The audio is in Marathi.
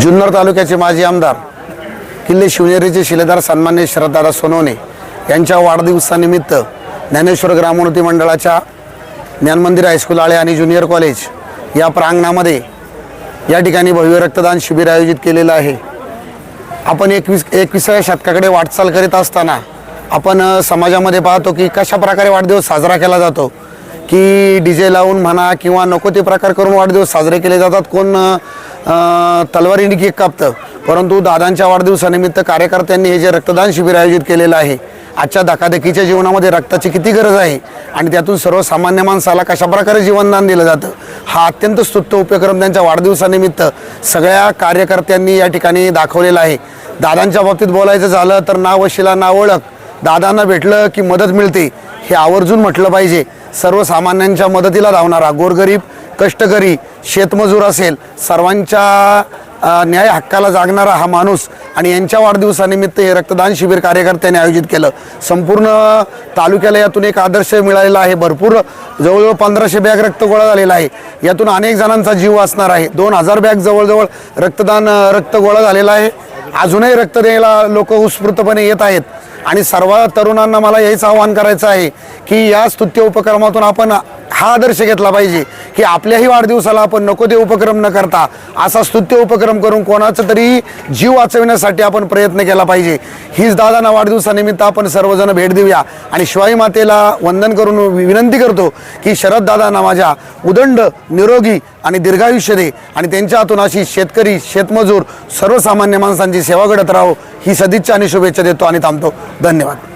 जुन्नर तालुक्याचे माजी आमदार किल्ले शिवनेरीचे शिलेदार सन्मान्य शरददादा सोनवणे यांच्या वाढदिवसानिमित्त ज्ञानेश्वर ग्रामोन्नती मंडळाच्या ज्ञानमंदिर हायस्कूल आळे आणि ज्युनियर कॉलेज या प्रांगणामध्ये या ठिकाणी भव्य रक्तदान शिबिर आयोजित केलेलं आहे. आपण एकवीस एकविसाव्या शतकाकडे वाटचाल करीत असताना आपण समाजामध्ये पाहतो की कशा प्रकारे वाढदिवस साजरा केला जातो की डी जे लावून म्हणा किंवा नको ते प्रकार करून वाढदिवस साजरे केले जातात कोण तलवारीने केक कापतं. परंतु दादांच्या वाढदिवसानिमित्त कार्यकर्त्यांनी हे जे रक्तदान शिबिर आयोजित केलेलं आहे आजच्या धकाधकीच्या जीवनामध्ये रक्ताची किती गरज आहे आणि त्यातून सर्वसामान्य माणसाला कशाप्रकारे जीवनदान दिलं जातं हा अत्यंत स्तुत्त उपक्रम त्यांच्या वाढदिवसानिमित्त सगळ्या कार्यकर्त्यांनी या ठिकाणी दाखवलेला आहे. दादांच्या बाबतीत बोलायचं झालं तर नाव वशिला नाव ओळख. दादांना भेटलं की मदत मिळते हे आवर्जून म्हटलं पाहिजे. सर्वसामान्यांच्या मदतीला धावणारा गोरगरीब कष्टकरी शेतमजूर असेल सर्वांच्या न्याय हक्काला जागणारा हा माणूस आणि यांच्या वाढदिवसानिमित्त हे रक्तदान शिबिर कार्यकर्त्यांनी आयोजित केलं. संपूर्ण तालुक्याला यातून एक आदर्श मिळालेला आहे भरपूर जवळजवळ पंधराशे बॅग रक्त गोळा झालेला आहे. यातून अनेक जणांचा जीव असणार आहे. दोन हजार बॅग जवळजवळ रक्तदान रक्तगोळा रक्त गोळा झालेला आहे. अजूनही रक्त द्यायला लोक उत्स्फूर्तपणे येत आहेत. आणि सर्व तरुणांना मला हेच आवाहन करायचं आहे की या स्तुत्य उपक्रमातून आपण हा आदर्श घेतला पाहिजे की आपल्याही वाढदिवसाला आपण नको ते उपक्रम न करता असा स्तुत्य उपक्रम करून कोणाचा तरी जीव वाचविण्यासाठी आपण प्रयत्न केला पाहिजे. हीच दादांना वाढदिवसानिमित्त आपण सर्वजण भेट देऊया. आणि शिवाई मातेला वंदन करून विनंती करतो की शरद दादांना माझ्या उदंड निरोगी आणि दीर्घायुष्य दे. आणि त्यांच्या हातून अशी शेतकरी शेतमजूर सर्वसामान्य माणसांची सेवा घडत राहो. ही सदिच्छा आणि शुभेच्छा देतो आणि थांबतो. धन्यवाद.